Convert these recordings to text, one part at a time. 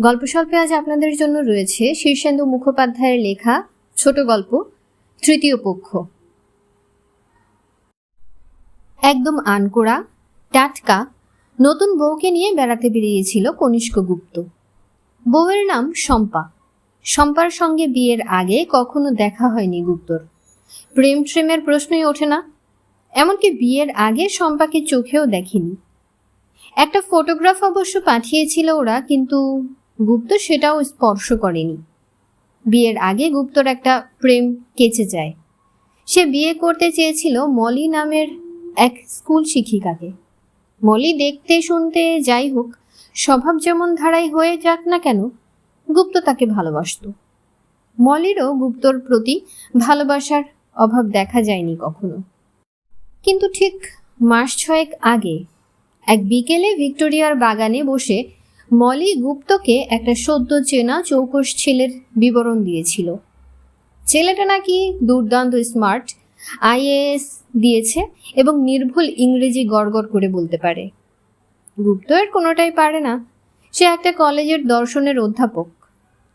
গল্প স্বল্পে আজ আপনাদের জন্য রয়েছে শীর্ষেন্দু মুখোপাধ্যায়ের লেখা ছোট গল্প, তৃতীয় পক্ষ। একদম আনকোড়া, টাটকা, নতুন বউকে নিয়ে বেড়াতে বেরিয়েছিল কনিষ্ক গুপ্ত। বউয়ের নাম শম্পা। শম্পার সঙ্গে বিয়ের আগে কখনো দেখা হয়নি গুপ্তর। প্রেম ট্রেমের প্রশ্নই ওঠে না। এমনকি বিয়ের আগে শম্পাকে চোখেও দেখেনি। একটা ফটোগ্রাফ অবশ্য পাঠিয়েছিল ওরা, কিন্তু গুপ্ত সেটাও স্পর্শ করেনি। বিয়ের আগে গুপ্তর একটা প্রেম কেচে যায়। সে বিয়ে করতে চেয়েছিল মলি নামের এক স্কুল শিক্ষিকাকে। মলি দেখতে শুনতে যাই হোক, স্বভাব যেমন ধারাই হয়ে যাক না কেন, গুপ্ত তাকে ভালোবাসত। মলিরও গুপ্তর প্রতি ভালোবাসার অভাব দেখা যায়নি কখনো। কিন্তু ঠিক মাস ছয়েক আগে এক বিকেলে ভিক্টোরিয়ার বাগানে বসে মলি গুপ্তকে একটা সদ্য চেনা চৌকস ছেলের বিবরণ দিয়েছিল। ছেলেটা নাকি দুর্দান্ত স্মার্ট, আইএএস দিয়েছে এবং নির্ভুল ইংরেজি গড়গড় করে বলতে পারে। গুপ্ত এর কোনোটাই পারে না। সে একটা কলেজের দর্শনের অধ্যাপক।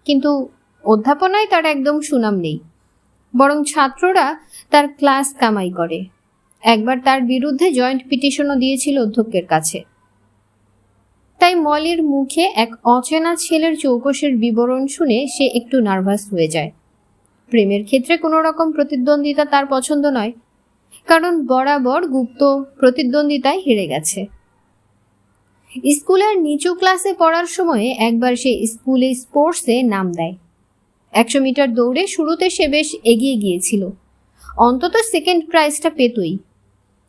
কিন্তু অধ্যাপনায় তার একদম সুনাম নেই। বরং ছাত্ররা তার ক্লাস কামাই করে। একবার তার বিরুদ্ধে জয়েন্ট পিটিশনও দিয়েছিল অধ্যক্ষের কাছে। তাই মলির মুখে এক অচেনা ছেলের চৌকসের বিবরণ শুনে সে একটু নার্ভাস হয়ে যায়। প্রেমের ক্ষেত্রে কোনো রকম প্রতিদ্বন্দ্বিতা তার পছন্দ নয়, কারণ বরাবর গুপ্ত প্রতিদ্বন্দ্বিতায় হেরে গেছে। স্কুলের নিচু ক্লাসে পড়ার সময়ে একবার সে স্কুলে স্পোর্টসে নাম দেয়। একশো মিটার দৌড়ে শুরুতে সে বেশ এগিয়ে গিয়েছিল। অন্তত সেকেন্ড প্রাইজটা পেতই।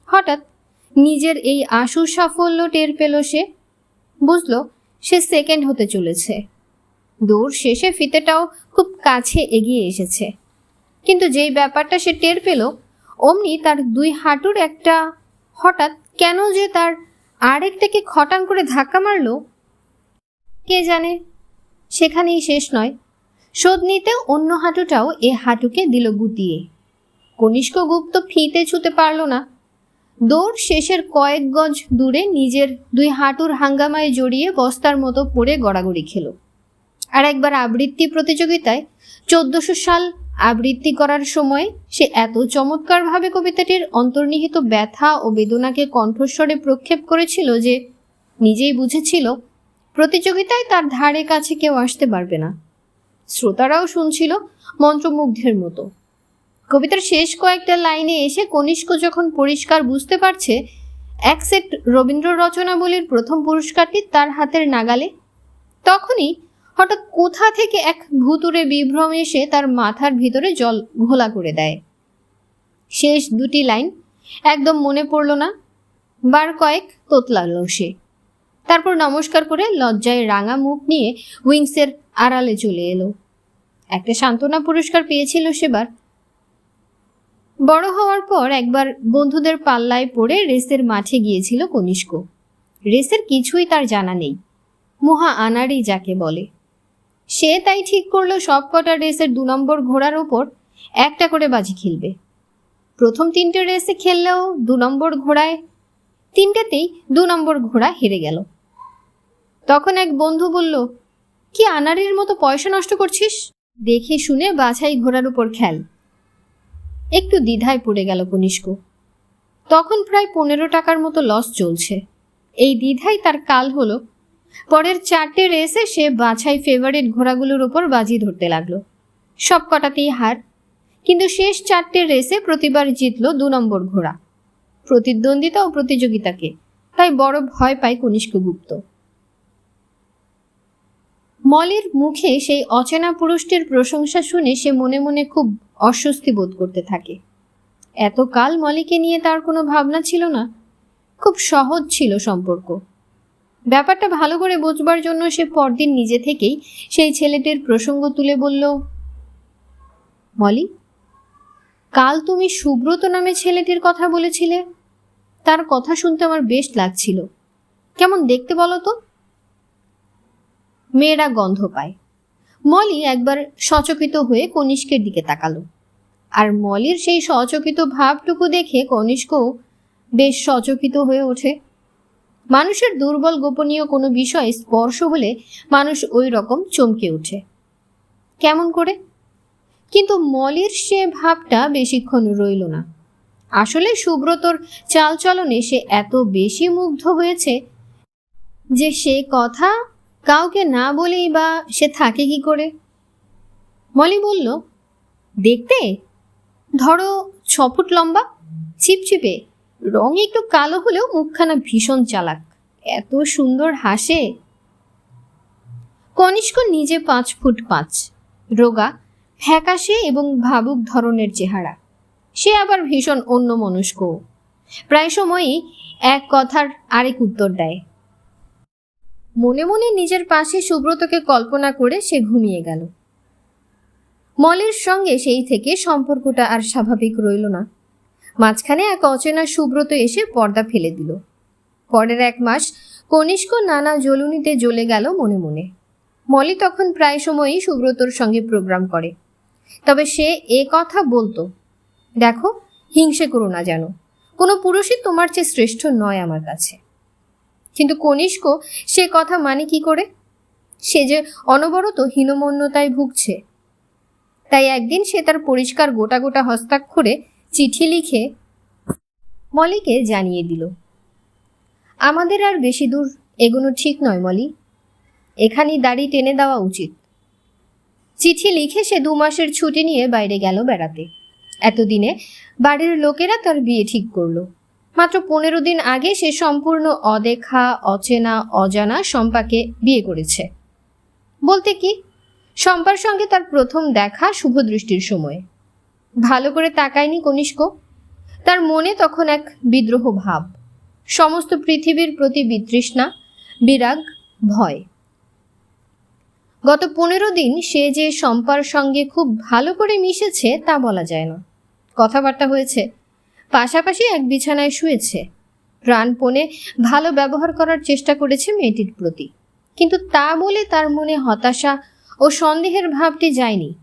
হঠাৎ নিজের এই আশু সাফল্য টের পেল সে। বুঝলো, সে সেকেন্ড হতে চলেছে। দৌড় শেষে ফিতেটাও খুব কাছে এগিয়ে এসেছে। কিন্তু যেই ব্যাপারটা সে টের পেল, অমনি তার দুই হাঁটুর একটা হঠাৎ কেন যে তার আরেকটাকে খটাং করে ধাক্কা মারলো, কে জানে? সেখানেই শেষ নয়। শোধ নিতে অন্য হাঁটুটাও এ হাঁটুকে দিল গুতিয়ে কনিষ্ক গুপ্ত ফিতে ছুতে পারল না। দৌড় শেষের কয়েক গজ দূরে নিজের দুই হাঁটুর হাঙ্গামায় জড়িয়ে বস্তার মতো পড়ে গড়াগড়ি খেল। আর একবার আবৃত্তি প্রতিযোগিতায় চোদ্দশো সাল আবৃত্তি করার সময় সে এত চমৎকারভাবে কবিতাটির অন্তর্নিহিত ব্যথা ও বেদনাকে কণ্ঠস্বরে প্রক্ষেপ করেছিল যে নিজেই বুঝেছিল, প্রতিযোগিতায় তার ধারে কাছে কেউ আসতে পারবে না। শ্রোতারাও শুনছিল মন্ত্রমুগ্ধের মতো। কবিতার শেষ কয়েকটা লাইনে এসে কনিষ্ক যখন পরিষ্কার বুঝতে পারছে, এক সেট রবীন্দ্র রচনাবলীর প্রথম পুরস্কারটি তার হাতের নাগালে, তখনই হঠাৎ কোথা থেকে এক ভুতুরে বিভ্রম এসে তার মাথার ভিতরে জল ঘোলা করে দেয়। শেষ দুটি লাইন একদম মনে পড়ল না, বার কয়েক তোতলালো সে। তারপর নমস্কার করে লজ্জায় রাঙা মুখ নিয়ে উইংসের আড়ালে চলে এলো। একটা সান্ত্বনা পুরস্কার পেয়েছিল সেবার বড় হওয়ার পর একবার বন্ধুদের পাল্লায় পড়ে রেসের মাঠে গিয়েছিল কনিষ্ক। রেসের কিছুই তার জানা নেই। মহা আনারি যাকে বলে। সে তাই ঠিক করল সব কটা রেসের দু নম্বর ঘোড়ার ওপর একটা করে বাজি খেলবে। প্রথম তিনটে রেসে খেললেও দু নম্বর ঘোড়ায়, তিনটেতেই দু নম্বর ঘোড়া হেরে গেল। তখন এক বন্ধু বলল, কি আনারির মতো পয়সা নষ্ট করছিস? দেখে শুনে বাছাই ঘোড়ার উপর খেল। একটু দ্বিধায় পড়ে গেল কনিষ্ক। তখন প্রায় পনেরো টাকার মতো লস চলছে। এই দ্বিধাই তার কাল হলো। পরের চারটে রেসে সে বাছাই ফেভারিট ঘোড়াগুলোর ওপর বাজি ধরতে লাগল। সব কটাতেই হার। কিন্তু শেষ চারটে রেসে প্রতিবার জিতল দু নম্বর ঘোড়া। প্রতিদ্বন্দ্বিতা ও প্রতিযোগিতাকে। তাই বড় ভয় পায় কনিষ্ক গুপ্ত। মলির মুখে সেই অচেনা পুরুষটির প্রশংসা শুনে সে মনে মনে খুব অস্বস্তি বোধ করতে থাকে। এতকাল মলিকে নিয়ে তার কোনো ভাবনা ছিল না। খুব সহজ ছিল সম্পর্ক। ব্যাপারটা ভালো করে বোঝবার জন্য সে পরদিন নিজে থেকেই সেই ছেলেটির প্রসঙ্গ তুলে বলল, মলি, কাল তুমি সুব্রত নামে ছেলেটির কথা বলেছিলে। তার কথা শুনতে আমার বেশ লাগছিল। কেমন দেখতে বলো তো? মেয়েরা গন্ধ পায়। মলি একবার সচকিত হয়ে কনিষ্কের দিকে তাকালো। আর মলির সেই সচকিত ভাবটুকু দেখে কনিষ্কও বেশ সচকিত হয়ে ওঠে। মানুষের দুর্বল গোপনীয় কোনো বিষয় স্পর্শ হলে মানুষ ওই রকম চমকে ওঠে। কেমন করে? কিন্তু মলির সে ভাবটা বেশিক্ষণ রইল না। আসলে সুব্রতর চালচলনে সে এত বেশি মুগ্ধ হয়েছে যে সে কথা কাউকে না বলেই বা সে থাকে কি করে? মলি বলল, দেখতে? ধরো ছ ফুট লম্বা ছিপছিপে রং একটু কালো হলেও মুখখানা ভীষণ চালাক। এত সুন্দর হাসে। কনিষ্ক নিজে পাঁচ ফুট পাঁচ, রোগা, ফ্যাকাশে এবং ভাবুক ধরনের চেহারা। সে আবার ভীষণ অন্যমনস্ক প্রায় সময়ই এক কথার আরেক উত্তর দেয়। মনে মনে নিজের পাশে সুব্রতকে কল্পনা করে সে ঘুমিয়ে গেল। মলের সঙ্গে সেই থেকে সম্পর্কটা আর স্বাভাবিক রইল না। মাঝখানে এক অচেনা সুব্রত এসে পর্দা ফেলে দিল। পরের এক মাস কনিষ্ক নানা জ্বলুনিতে জ্বলে গেল মনে মনে। মলি তখন প্রায় সময়ই সুব্রতর সঙ্গে প্রোগ্রাম করে। তবে সে এ কথা বলতো, দেখো, হিংসে করো না যেন। কোনো পুরুষই তোমার চেয়ে শ্রেষ্ঠ নয় আমার কাছে। কিন্তু কনিষ্ক সে কথা মানে কি করে? সে যে অনবরত হীনমন্যতায় ভুগছে। তাই একদিন সে তার পরিষ্কার গোটা গোটা হস্তাক্ষরে চিঠি লিখে মলিকে জানিয়ে দিল, আমাদের আর বেশি দূর এগোনো ঠিক নয় মলি। এখানেই দাড়ি টেনে দেওয়া উচিত। চিঠি লিখে সে দু মাসের ছুটি নিয়ে বাইরে গেল বেড়াতে। এতদিনে বাড়ির লোকেরা তার বিয়ে ঠিক করল। মাত্র পনেরো দিন আগে সে সম্পূর্ণ অদেখা, অচেনা, অজানা শম্পাকে বিয়ে করেছে। বলতে কি? শম্পার সঙ্গে তার প্রথম দেখা শুভদৃষ্টির সময়। ভালো করে তাকায়নি কনিষ্ক। তার মনে তখন এক বিদ্রোহ ভাব। সমস্ত পৃথিবীর প্রতি বিতৃষ্ণা, বিরাগ, ভয়। গত পনেরো দিন সে যে শম্পার সঙ্গে খুব ভালো করে মিশেছে তা বলা যায় না। কথাবার্তা হয়েছে। পাশাপাশি এক বিছানায় শুয়েছে। প্রাণপণে ভালো ব্যবহার করার চেষ্টা করেছে মেয়েটির প্রতি। কিন্তু তা বলে তার মনে হতাশা ও সন্দেহের ভাবটি যায়নি।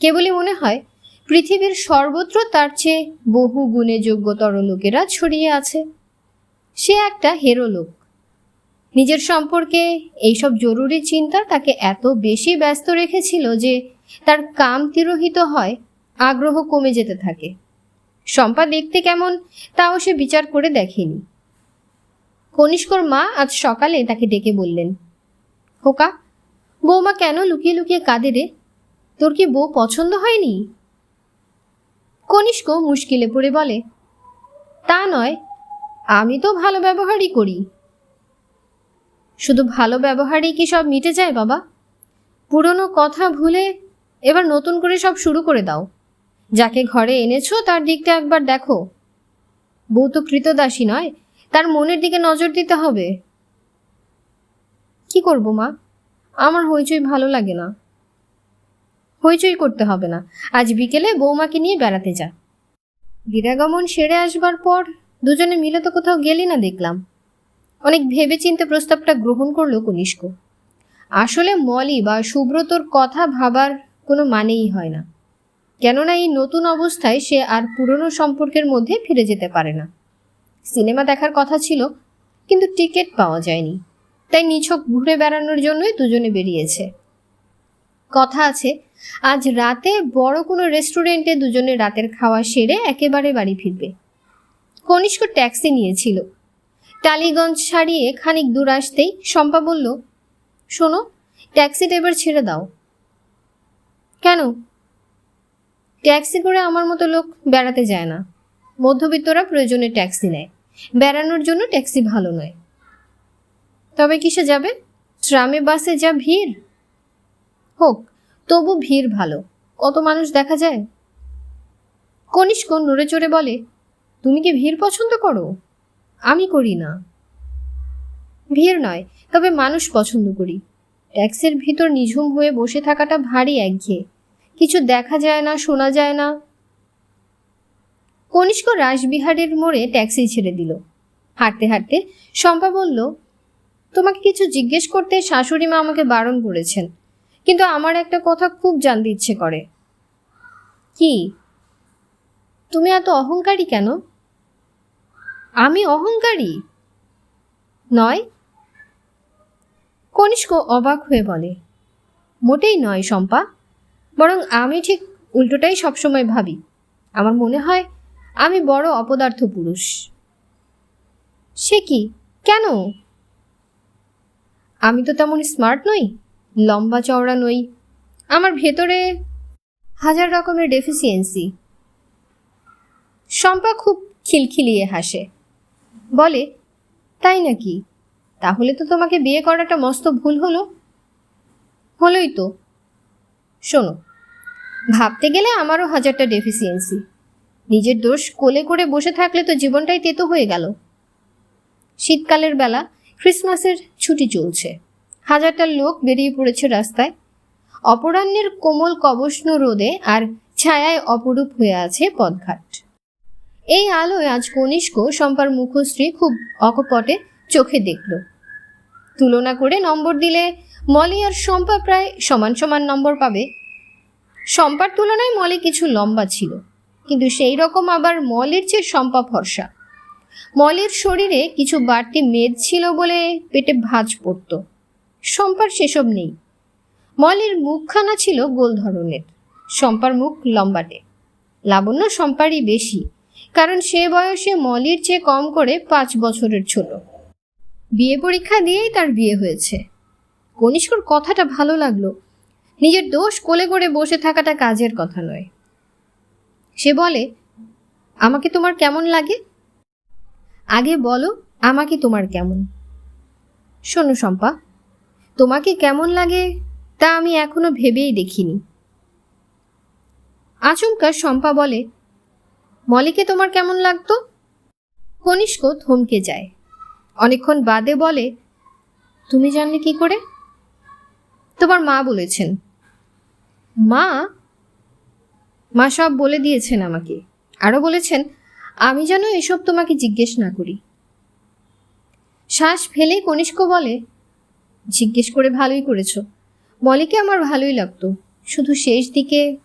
কেবলই মনে হয়, পৃথিবীর সর্বত্র তার চেয়ে বহু গুণে যোগ্যতর লোকেরা ছড়িয়ে আছে। সে একটা হেরো লোক। নিজের সম্পর্কে এইসব জরুরি চিন্তা তাকে এত বেশি ব্যস্ত রেখেছিল যে তার কাম তিরোহিত হয়, আগ্রহ কমে যেতে থাকে। শম্পা দেখতে কেমন, তাও সে বিচার করে দেখেনি। কনিষ্কর মা আজ সকালে তাকে ডেকে বললেন, খোকা, বৌমা কেন লুকিয়ে লুকিয়ে কাঁদে রে? তোর কি বউ পছন্দ হয়নি? কনিষ্ক মুশকিলে পড়ে বলে, তা নয়, আমি তো ভালো ব্যবহারই করি। শুধু ভালো ব্যবহারেই কি সব মিটে যায় বাবা? পুরনো কথা ভুলে এবার নতুন করে সব শুরু করে দাও। যাকে ঘরে এনেছো, তার দিকটা একবার দেখো। বউ তো কৃতদাসী নয়, তার মনের দিকে নজর দিতে হবে। কি করব মা? আমার হইচই ভালো লাগে না। হইচই করতে হবে না। আজ বিকেলে বৌমাকে নিয়ে বেড়াতে যা। দিরাগমন সেরে আসবার পর দুজনে মিলে তো কোথাও গেলি না দেখলাম। অনেক ভেবে ভেবেচিন্তে প্রস্তাবটা গ্রহণ করল কনিষ্ক। আসলে মলি বা সুব্রতর কথা ভাবার কোনো মানেই হয় না। কেননা এই নতুন অবস্থায় সে আর পুরনো সম্পর্কের মধ্যে ফিরে যেতে পারে না। সিনেমা দেখার কথা ছিল, কিন্তু টিকিট পাওয়া যায়নি। তাই নিছক ঘুরে বেড়ানোর জন্যই দুজনে বেরিয়েছে। কথা আছে, আজ রাতে বড় কোনো রেস্টুরেন্টে দুজনে রাতের খাওয়া সেরে একেবারে বাড়ি ফিরবে। কনিষ্ক ট্যাক্সি নিয়েছিল। টালিগঞ্জ ছাড়িয়ে খানিক দূর আসতেই শম্পা বলল, শোনো ট্যাক্সিটা এবার ছেড়ে দাও। কেন? ট্যাক্সি করে আমার মতো লোক বেড়াতে যায় না। মধ্যবিত্তরা প্রয়োজনে ট্যাক্সি নেয়। বেড়ানোর জন্য ট্যাক্সি ভালো নয়। তবে কিসে যাবে? ট্রামে, বাসে যা ভিড়। হোক, তবু ভিড় ভালো। কত মানুষ দেখা যায়? কনিষ্ক নড়ে চড়ে বলে, তুমি কি ভিড় পছন্দ করো? আমি করি না। ভিড় নয়, তবে মানুষ পছন্দ করি। ট্যাক্সির ভিতর নিঝুম হয়ে বসে থাকাটা ভারী একঘেয়ে। কিছু দেখা যায় না, শোনা যায় না। কনিষ্ক রাসবিহারের মোড়ে ট্যাক্সি ছেড়ে দিল। হাঁটতে হাঁটতে শম্পা বলল, তোমাকে কিছু জিজ্ঞেস করতে শাশুড়ি মা আমাকে বারণ করেছেন, কিন্তু আমার একটা কথা খুব জানতে ইচ্ছে করে। কি? তুমি এত অহংকারী কেন? আমি অহংকারী? নয়। কনিষ্ক অবাক হয়ে বলে, মোটেই নয় শম্পা। বরং আমি ঠিক উল্টোটাই সবসময় ভাবি। আমার মনে হয় আমি বড় অপদার্থ পুরুষ। সে কি? কেন? আমি তো তেমন স্মার্ট নই, লম্বা চওড়া নই। আমার ভেতরে হাজার রকমের ডেফিসিয়েন্সি শম্পা খুব খিলখিলিয়ে হাসে। বলে, তাই নাকি? তাহলে তো তোমাকে বিয়ে করাটা মস্ত ভুল হলো? হলোই তো। শোনো, ভাবতে গেলে আমারও হাজারটা ডেফিসিয়েন্সি নিজের দোষ কোলে করে বসে থাকলে তো জীবনটাই তেতো হয়ে গেল। শীতকালের বেলা ক্রিসমাসের ছুটি চলছে। হাজারটা লোক বেরিয়ে পড়েছে রাস্তায়। অপরাহ্নের কোমল কবষ্ণ রোদে আর ছায়ায় অপরূপ হয়ে আছে পদঘাট এই আলোয় আজ কনিষ্ক শম্পার মুখশ্রী খুব অকপটে চোখে দেখল। তুলনা করে নম্বর দিলে মলি আর শম্পা প্রায় সমান সমান নম্বর পাবে। শম্পার তুলনায় মলি কিছু লম্বা ছিল, কিন্তু সেই রকম আবার মলির চেয়ে শম্পা ফর্সা। মলির শরীরে কিছু বাড়তি মেদ ছিল বলে পেটে ভাঁজ পড়ত। শম্পার সেসব নেই। মলির মুখখানা ছিল গোল ধরনের। শম্পার মুখ লম্বাটে। লাবণ্য শম্পারই বেশি, কারণ সে বয়সে মলির চেয়ে কম করে পাঁচ বছরের ছোট। বিয়ে পরীক্ষা দিয়েই তার বিয়ে হয়েছে। কনিষ্কর কথাটা ভালো লাগল। নিজের দোষ কোলে করে বসে থাকাটা কাজের কথা নয়। সে বলে, আমাকে তোমার কেমন লাগে? আগে বলো, আমাকে তোমার কেমন। শোনো শম্পা, তোমাকে কেমন লাগে তা আমি এখনও ভেবেই দেখিনি। আচমকা শম্পা বলে, মলিকে তোমার কেমন লাগতো? কনিষ্ক থমকে যায়। অনেকক্ষণ বাদে বলে, তুমি জানলে কি করে? তোমার মা বলেছেন। মা? মা সব বলে দিয়েছেন আমাকে। আরও বলেছেন, আমি যেন এসব তোমাকে জিজ্ঞেস না করি। শ্বাস ফেলেই কনিষ্ক বলে, জিজ্ঞেস করে ভালোই করেছ। মলিকে আমার ভালোই লাগতো। শুধু শেষ দিকে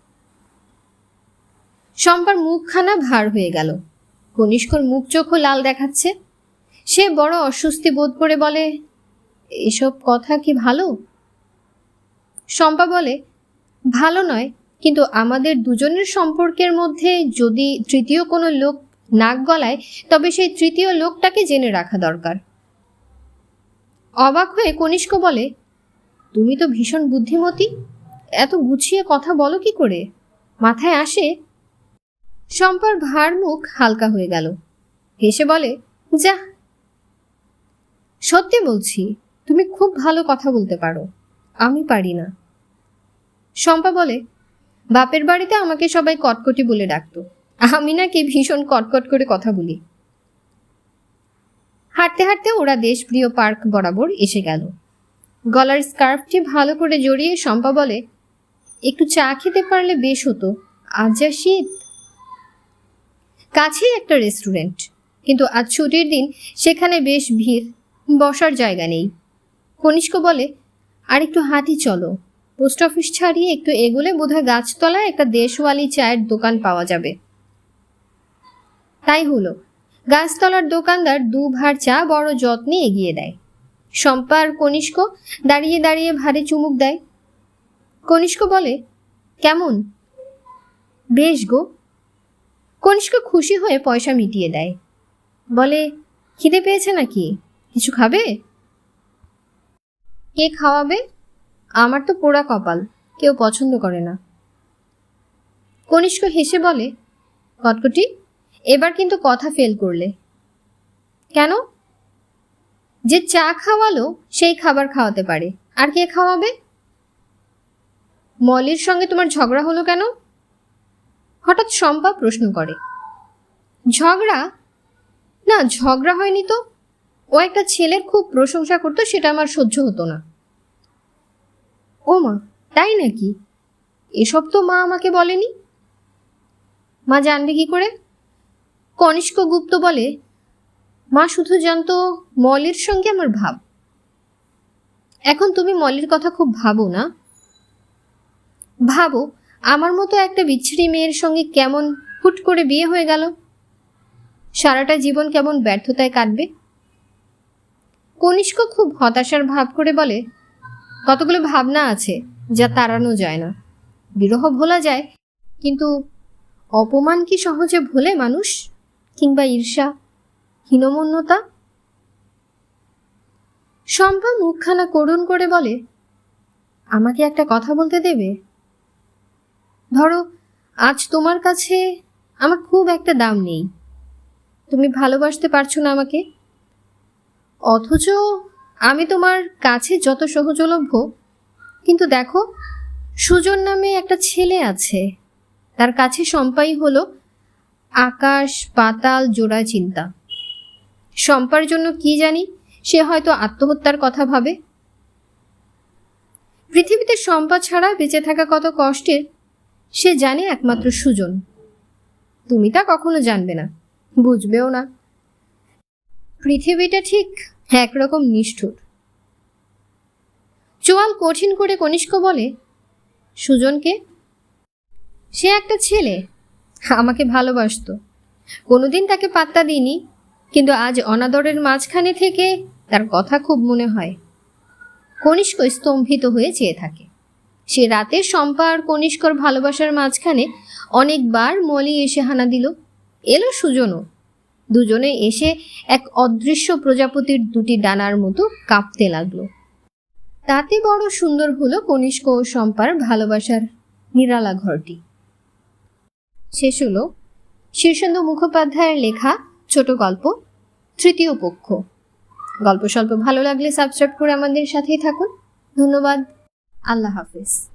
শম্পার মুখখানা ভার হয়ে গেল। কনিষ্কর মুখ চোখও লাল দেখাচ্ছে। সে বড় অস্বস্তি বোধ করে বলে, এসব কথা কি ভালো? শম্পা বলে, ভালো নয়, কিন্তু আমাদের দুজনের সম্পর্কের মধ্যে যদি তৃতীয় কোনো লোক নাক গলায়, তবে সেই তৃতীয় লোকটাকে জেনে রাখা দরকার। অবাক হয়ে কনিষ্ক বলে, তুমি তো ভীষণ বুদ্ধিমতী, এত গুছিয়ে কথা বলো কি করে? মাথায় আসে, শম্পার ভার মুখ হালকা হয়ে গেল। হেসে বলে যা সত্যি বলছি, তুমি খুব ভালো কথা বলতে পারো। আমি পারি না। শম্পা বলে, বাপের বাড়িতে আমাকে সবাই কটকটি বলে ডাকতো। আমি নাকি ভীষণ কটকট করে কথা বলি। হাঁটতে হাঁটতে ওরা দেশপ্রিয় পার্ক বরাবর এসে গেল। গলার স্কার্ফটি ভালো করে জড়িয়ে শম্পা বলে, একটু চা খেতে পারলে বেশ হতো। আজ যা শীত। কাছেই একটা রেস্টুরেন্ট, কিন্তু আজ ছুটির দিন সেখানে বেশ ভিড়, বসার জায়গা নেই। কনিষ্ক বলে আর একটু হাঁটি চলো। পোস্ট অফিস ছাড়িয়ে একটু এগোলে বোধহয় গাছতলায় একটা দেশওয়ালি চায়ের দোকান পাওয়া যাবে। তাই হলো। গাছতলার দোকানদার দু ভার চা বড় যত্নে এগিয়ে দেয়। শম্পা আর কনিষ্ক দাঁড়িয়ে দাঁড়িয়ে ভারে চুমুক দেয়। কনিষ্ক বলে, কেমন? বেশ গো। কনিষ্ক খুশি হয়ে পয়সা মিটিয়ে দেয়। বলে, খিদে পেয়েছে নাকি? কিছু খাবে? কে খাওয়াবে? আমার তো পোড়া কপাল, কেউ পছন্দ করে না। কনিষ্ক হেসে বলে, কটকটি, এবার কিন্তু কথা ফেল করলে। কেন? যে চা খাওয়ালো, সেই খাবার খাওয়াতে পারে। আর কে খাওয়াবে? মলির সঙ্গে তোমার ঝগড়া হলো কেন? হঠাৎ শম্পা প্রশ্ন করে। ঝগড়া? না, ঝগড়া হয়নি তো। ও একটা ছেলের খুব প্রশংসা করতো, সেটা আমার সহ্য হতো না। ও মা, তাই নাকি? এসব তো মা আমাকে বলেনি। মা জানবে কি করে? কনিষ্ক গুপ্ত বলে, মা শুধু জানতো মলির সঙ্গে আমার ভাব। এখন তুমি মলির কথা খুব ভাবো না? ভাবো, আমার মতো একটা বিচ্ছিরি মেয়ের সঙ্গে কেমন হুট করে বিয়ে হয়ে গেল? সারাটা জীবন কেমন ব্যর্থতায় কাটবে? কনিষ্ক খুব হতাশার ভাব করে বলে কতগুলো ভাবনা আছে যা তাড়ানো যায় না। বিরহ ভোলা যায়, কিন্তু অপমান কি সহজে ভোলে মানুষ? কিংবা ঈর্ষা, হীনমন্যতা? শম্পা মুখখানা করুণ করে বলে, আমাকে একটা কথা বলতে দেবে? ধরো, আজ তোমার কাছে আমার খুব একটা দাম নেই। তুমি ভালোবাসতে পারছ না আমাকে। অথচ আমি তোমার কাছে যত সহজলভ্য, কিন্তু দেখো, সুজন নামে একটা ছেলে আছে। তার কাছে সম্পাই হলো আকাশ, পাতাল জোড়া চিন্তা। সম্পার জন্য কি জানি, সে হয়তো আত্মহত্যার কথা ভাবে। পৃথিবীতে শম্পা ছাড়া বেঁচে থাকা কত কষ্টের, সে জানে একমাত্র সুজন। তুমি তা কখনো জানবে না, বুঝবেও না। পৃথিবীটা ঠিক একরকম নিষ্ঠুর। চোয়াল কঠিন করে কনিষ্ক বলে, সুজনকে, সে একটা ছেলে, আমাকে ভালোবাসতো। কোনোদিন তাকে পাত্তা দিইনি, কিন্তু আজ অনাদরের মাঝখানে থেকে তার কথা খুব মনে হয়। কনিষ্ক স্তম্ভিত হয়ে চেয়ে থাকে। সে রাতে শম্পা আর কনিষ্কর ভালোবাসার মাঝখানে অনেকবার মলি এসে হানা দিল। এলো সুজনও। দুজনে এসে এক অদৃশ্য প্রজাপতির দুটি ডানার মতো কাঁপতে লাগল। তাতে বড় সুন্দর হলো কনিষ্ক ও শম্পার ভালোবাসার নিরালা ঘরটি। শেষ হলো শীর্ষেন্দু মুখোপাধ্যায়ের লেখা ছোট গল্প, তৃতীয় পক্ষ। গল্প স্বল্প ভালো লাগলে সাবস্ক্রাইব করে আমাদের সাথেই থাকুন। ধন্যবাদ। আল্লাহ হাফিজ।